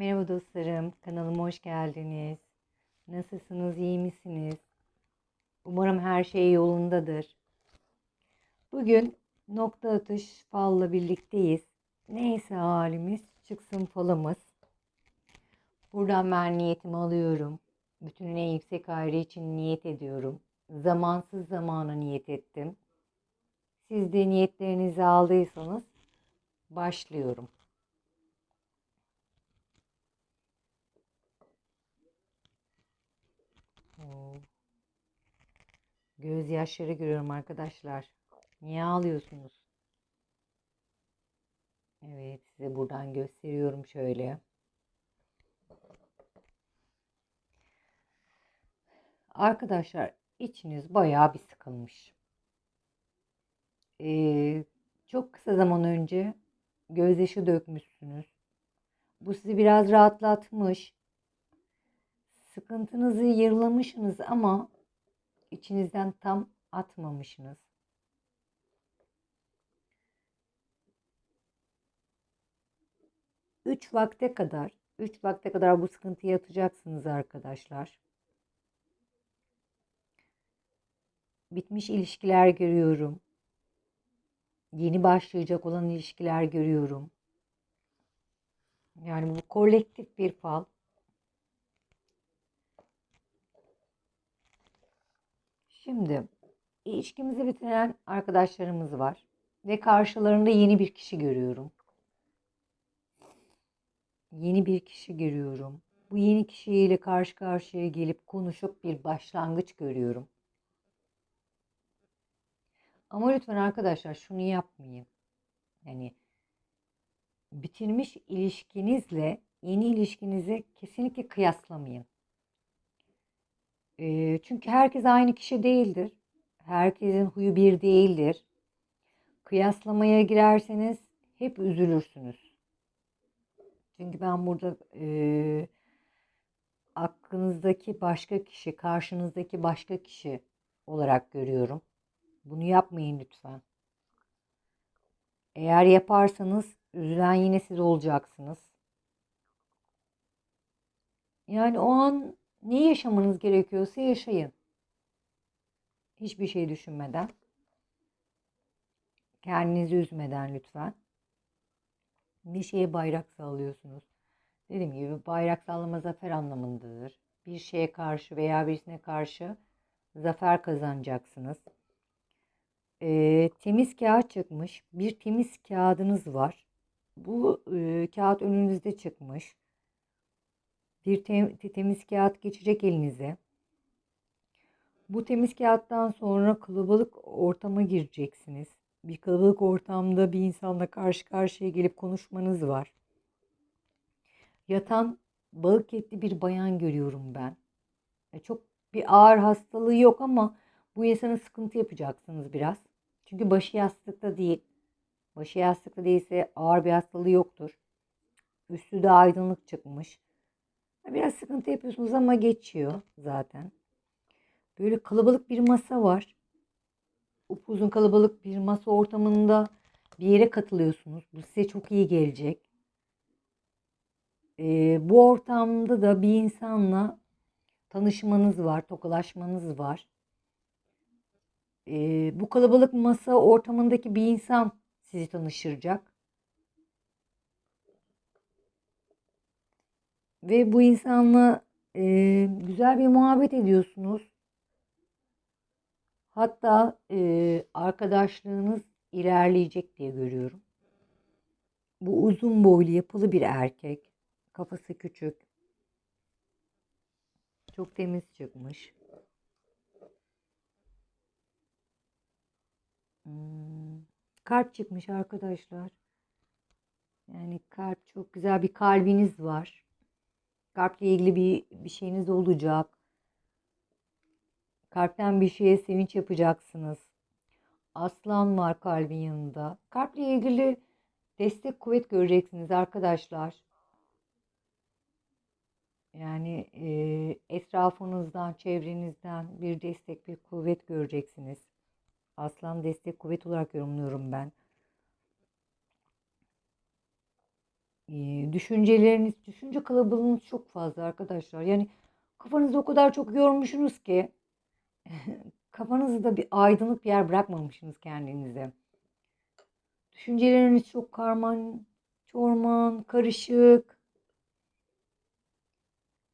Merhaba dostlarım, kanalıma hoş geldiniz. Nasılsınız, iyi misiniz? Umarım her şey yolundadır. Bugün nokta atış falla birlikteyiz. Neyse halimiz, çıksın falımız. Buradan ben niyetimi alıyorum. Bütünün en yüksek ayrı için niyet ediyorum. Zamansız zamana niyet ettim. Siz de niyetlerinizi aldıysanız başlıyorum. Oo. Gözyaşları görüyorum arkadaşlar. Niye ağlıyorsunuz? Evet, size buradan gösteriyorum şöyle. Arkadaşlar içiniz bayağı bir sıkılmış. Ee, çok kısa zaman önce gözyaşı dökmüşsünüz. Bu sizi biraz rahatlatmış. Sıkıntınızı yırlamışsınız ama içinizden tam atmamışsınız. Üç vakte kadar, üç vakte kadar bu sıkıntıyı atacaksınız arkadaşlar. Bitmiş ilişkiler görüyorum. Yeni başlayacak olan ilişkiler görüyorum. Yani bu kolektif bir fal. Şimdi ilişkimizi bitiren arkadaşlarımız var ve karşılarında yeni bir kişi görüyorum. Yeni bir kişi görüyorum. Bu yeni kişiyle karşı karşıya gelip konuşup bir başlangıç görüyorum. Ama lütfen arkadaşlar şunu yapmayın. Yani bitirmiş ilişkinizle yeni ilişkinizi kesinlikle kıyaslamayın. Çünkü herkes aynı kişi değildir. Herkesin huyu bir değildir. Kıyaslamaya girerseniz hep üzülürsünüz. Çünkü ben burada e, aklınızdaki başka kişi, karşınızdaki başka kişi olarak görüyorum. Bunu yapmayın lütfen. Eğer yaparsanız üzülen yine siz olacaksınız. Yani o an ne yaşamanız gerekiyorsa yaşayın. Hiçbir şey düşünmeden. Kendinizi üzmeden lütfen. Bir şeye bayrak sallıyorsunuz. Dediğim gibi bayrak sallama zafer anlamındadır. Bir şeye karşı veya birisine karşı zafer kazanacaksınız. Ee, temiz kağıt çıkmış. Bir temiz kağıdınız var. Bu e, kağıt önünüzde çıkmış. Bir tem temiz kağıt geçecek elinize. Bu temiz kağıttan sonra kalabalık ortama gireceksiniz. Bir kalabalık ortamda bir insanla karşı karşıya gelip konuşmanız var. Yatan balık etli bir bayan görüyorum ben. E, çok bir ağır hastalığı yok ama bu insana sıkıntı yapacaksınız biraz. Çünkü başı yastıkta değil. Başı yastıkta değilse ağır bir hastalığı yoktur. Üstü de aydınlık çıkmış. Biraz sıkıntı yapıyorsunuz ama geçiyor zaten. Böyle kalabalık bir masa var. Upuzun kalabalık bir masa ortamında bir yere katılıyorsunuz. Bu size çok iyi gelecek. Ee, bu ortamda da bir insanla tanışmanız var, tokalaşmanız var. Ee, bu kalabalık masa ortamındaki bir insan sizi tanıştıracak. Ve bu insanla e, güzel bir muhabbet ediyorsunuz. Hatta e, arkadaşlığınız ilerleyecek diye görüyorum. Bu uzun boylu yapılı bir erkek. Kafası küçük. Çok temiz çıkmış. Hmm, kalp çıkmış arkadaşlar. Yani kalp çok güzel bir kalbiniz var. Kalple ilgili bir, bir şeyiniz olacak. Kalpten bir şeye sevinç yapacaksınız. Aslan var kalbin yanında. Kalple ilgili destek kuvvet göreceksiniz arkadaşlar. Yani e, etrafınızdan, çevrenizden bir destek, bir kuvvet göreceksiniz. Aslan destek kuvvet olarak yorumluyorum ben. Düşünceleriniz, düşünce kalabalığınız çok fazla arkadaşlar. Yani kafanızı o kadar çok yormuşsunuz ki kafanızda bir aydınlık bir yer bırakmamışsınız kendinize. Düşünceleriniz çok karman, çorman, karışık.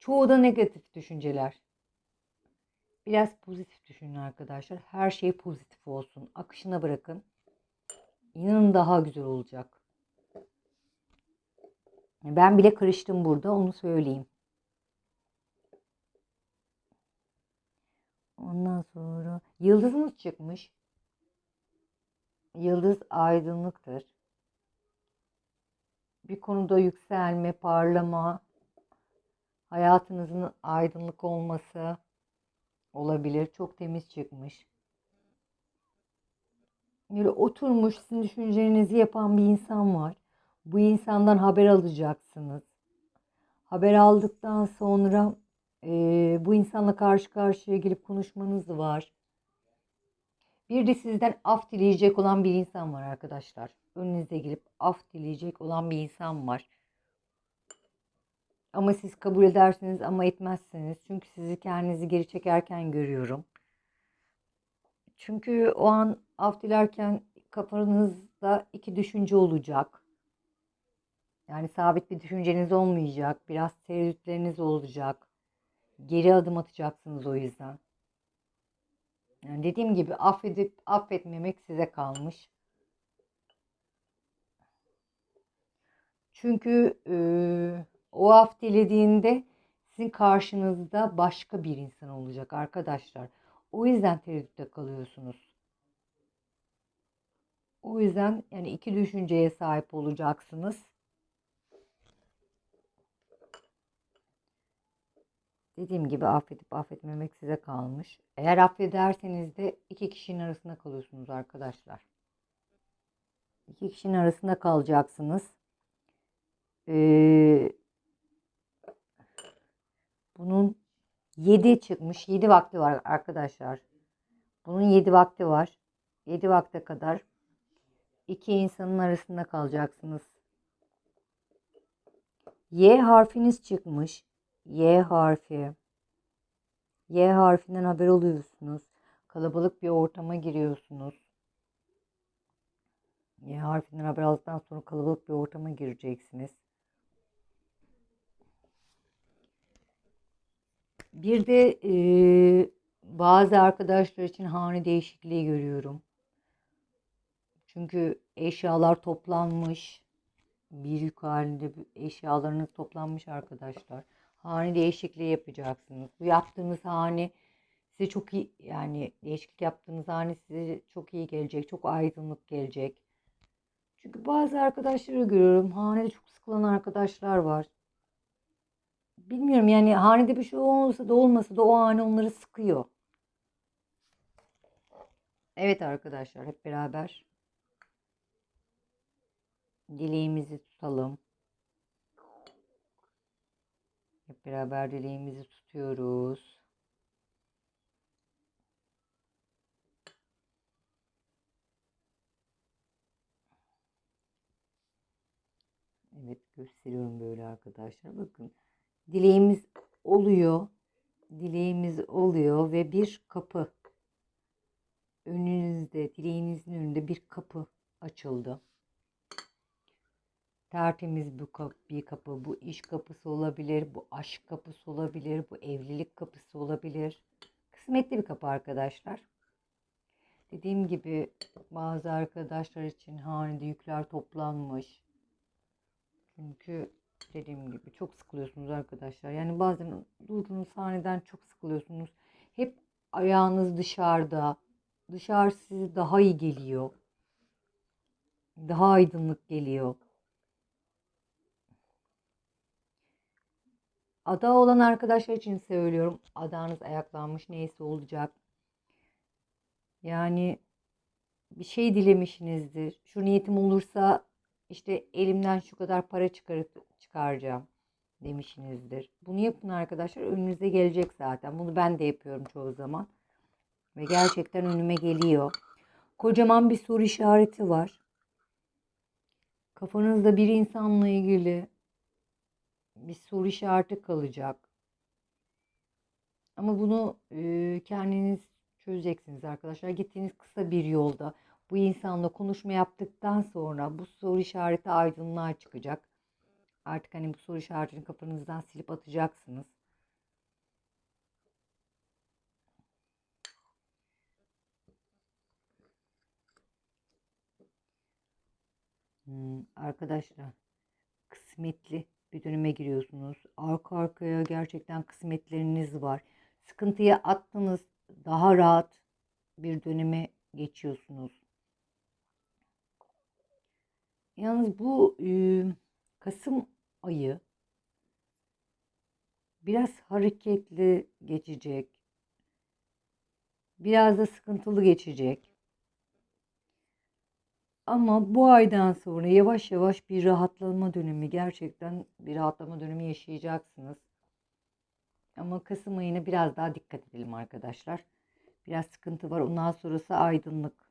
Çoğu da negatif düşünceler. Biraz pozitif düşünün arkadaşlar. Her şey pozitif olsun. Akışına bırakın. İnanın daha güzel olacak. Ben bile karıştım burada onu söyleyeyim. Ondan sonra yıldızımız çıkmış. Yıldız aydınlıktır. Bir konuda yükselme, parlama, hayatınızın aydınlık olması olabilir. Çok temiz çıkmış. Böyle oturmuş sizin düşüncelerinizi yapan bir insan var. Bu insandan haber alacaksınız. Haber aldıktan sonra e, bu insanla karşı karşıya gelip konuşmanız var. Bir de sizden af dileyecek olan bir insan var arkadaşlar. Önünüze gelip af dileyecek olan bir insan var. Ama siz kabul edersiniz ama etmezsiniz. Çünkü sizi kendinizi geri çekerken görüyorum. Çünkü o an af dilerken kafanızda iki düşünce olacak. Yani sabit bir düşünceniz olmayacak. Biraz tereddütleriniz olacak. Geri adım atacaksınız o yüzden. Yani dediğim gibi affedip affetmemek size kalmış. Çünkü e, o af dilediğinde sizin karşınızda başka bir insan olacak arkadaşlar. O yüzden tereddütte kalıyorsunuz. O yüzden yani iki düşünceye sahip olacaksınız. Dediğim gibi affedip affetmemek size kalmış. Eğer affederseniz de iki kişinin arasında kalıyorsunuz arkadaşlar. İki kişinin arasında kalacaksınız. Ee, bunun 7 çıkmış. 7 vakti var arkadaşlar. Bunun 7 vakti var. 7 vakte kadar iki insanın arasında kalacaksınız. Y harfiniz çıkmış. Y harfi. Y harfinden haber oluyorsunuz. Kalabalık bir ortama giriyorsunuz. Y harfinden haber aldıktan sonra kalabalık bir ortama gireceksiniz. Bir de e, bazı arkadaşlar için hane değişikliği görüyorum. Çünkü eşyalar toplanmış. Bir yük halinde eşyalarınız toplanmış arkadaşlar. Hane değişikliği yapacaksınız. Bu yaptığınız hane size çok iyi yani değişiklik yaptığınız hane size çok iyi gelecek. Çok aydınlık gelecek. Çünkü bazı arkadaşları görüyorum. Hanede çok sıkılan arkadaşlar var. Bilmiyorum yani hanede bir şey olmasa da olmasa da o hane onları sıkıyor. Evet arkadaşlar hep beraber dileğimizi tutalım. Hep beraber dileğimizi tutuyoruz. Evet gösteriyorum böyle arkadaşlar. Bakın dileğimiz oluyor. Dileğimiz oluyor ve bir kapı önünüzde dileğinizin önünde bir kapı açıldı. Tertemiz bu kapı, bir kapı. Bu iş kapısı olabilir, bu aşk kapısı olabilir, bu evlilik kapısı olabilir. Kısmetli bir kapı arkadaşlar. Dediğim gibi bazı arkadaşlar için hanede yükler toplanmış. Çünkü dediğim gibi çok sıkılıyorsunuz arkadaşlar. Yani bazen durduğunuz sahneden çok sıkılıyorsunuz. Hep ayağınız dışarıda. Dışarı size daha iyi geliyor. Daha aydınlık geliyor. Ada olan arkadaşlar için söylüyorum. Adanız ayaklanmış neyse olacak. Yani bir şey dilemişsinizdir. Şu niyetim olursa işte elimden şu kadar para çıkarıp çıkaracağım demişsinizdir. Bunu yapın arkadaşlar. Önünüze gelecek zaten. Bunu ben de yapıyorum çoğu zaman. Ve gerçekten önüme geliyor. Kocaman bir soru işareti var. kafanızda bir insanla ilgili bir soru işareti kalacak. Ama bunu e, kendiniz çözeceksiniz arkadaşlar. Gittiğiniz kısa bir yolda bu insanla konuşma yaptıktan sonra bu soru işareti aydınlığa çıkacak. Artık hani bu soru işaretini kafanızdan silip atacaksınız. Hmm, arkadaşlar kısmetli bir döneme giriyorsunuz. Arka arkaya gerçekten kısmetleriniz var. Sıkıntıya attınız daha rahat bir döneme geçiyorsunuz. Yalnız bu e, Kasım ayı biraz hareketli geçecek. Biraz da sıkıntılı geçecek. Ama bu aydan sonra yavaş yavaş bir rahatlama dönemi, gerçekten bir rahatlama dönemi yaşayacaksınız. Ama Kasım ayına biraz daha dikkat edelim arkadaşlar. Biraz sıkıntı var. Ondan sonrası aydınlık.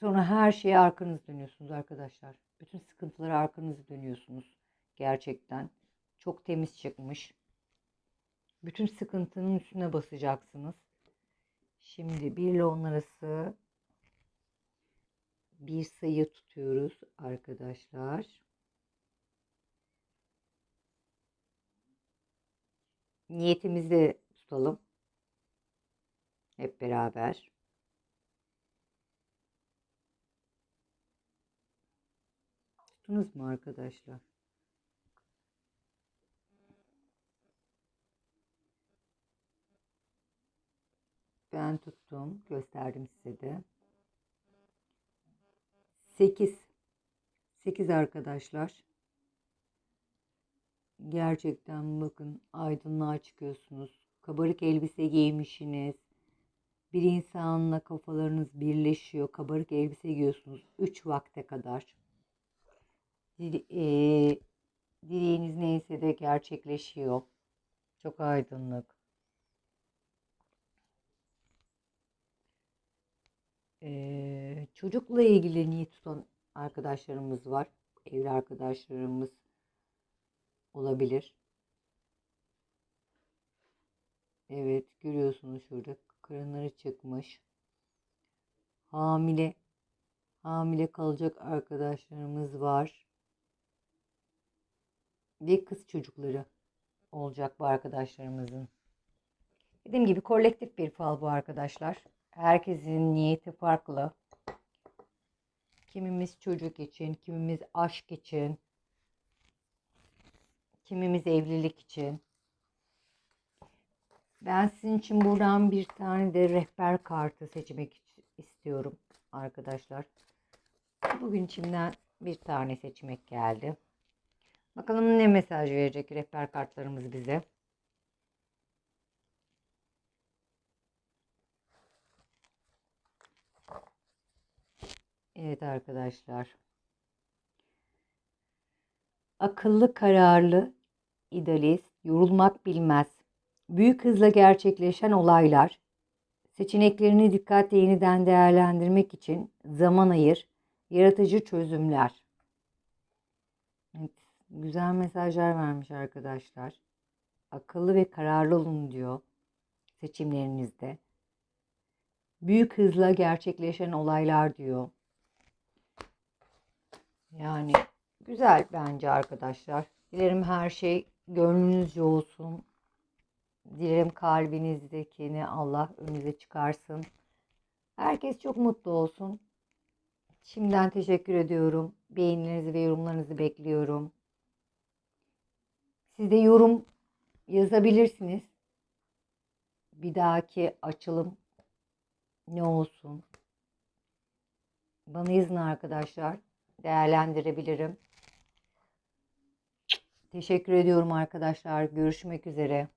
Sonra her şeye arkanız dönüyorsunuz arkadaşlar. Bütün sıkıntılara arkanızı dönüyorsunuz. Gerçekten. Çok temiz çıkmış. Bütün sıkıntının üstüne basacaksınız. Şimdi 1 ile 10 arası bir sayı tutuyoruz arkadaşlar. Niyetimizi tutalım. Hep beraber. Tuttunuz mu arkadaşlar? Ben tuttum. Gösterdim size de. 8. 8 arkadaşlar. Gerçekten bakın aydınlığa çıkıyorsunuz. Kabarık elbise giymişsiniz. Bir insanla kafalarınız birleşiyor. Kabarık elbise giyiyorsunuz. 3 vakte kadar. Dile, e, dileğiniz neyse de gerçekleşiyor. Çok aydınlık. Ee, çocukla ilgili niyet tutan arkadaşlarımız var. Evli arkadaşlarımız olabilir. Evet görüyorsunuz şurada karınları çıkmış. Hamile hamile kalacak arkadaşlarımız var. Ve kız çocukları olacak bu arkadaşlarımızın. Dediğim gibi kolektif bir fal bu arkadaşlar. Herkesin niyeti farklı. Kimimiz çocuk için, kimimiz aşk için, kimimiz evlilik için. Ben sizin için buradan bir tane de rehber kartı seçmek istiyorum arkadaşlar. Bugün içimden bir tane seçmek geldi. Bakalım ne mesaj verecek rehber kartlarımız bize. Evet arkadaşlar. Akıllı, kararlı, idealist, yorulmak bilmez. Büyük hızla gerçekleşen olaylar, seçeneklerini dikkatle yeniden değerlendirmek için zaman ayır, yaratıcı çözümler. Evet, güzel mesajlar vermiş arkadaşlar. Akıllı ve kararlı olun diyor seçimlerinizde. Büyük hızla gerçekleşen olaylar diyor. Yani güzel bence arkadaşlar. Dilerim her şey gönlünüzce olsun. Dilerim kalbinizdekini Allah önünüze çıkarsın. Herkes çok mutlu olsun. Şimdiden teşekkür ediyorum. Beğenilerinizi ve yorumlarınızı bekliyorum. Siz de yorum yazabilirsiniz. Bir dahaki açılım ne olsun? Bana yazın arkadaşlar değerlendirebilirim. Teşekkür ediyorum arkadaşlar. Görüşmek üzere.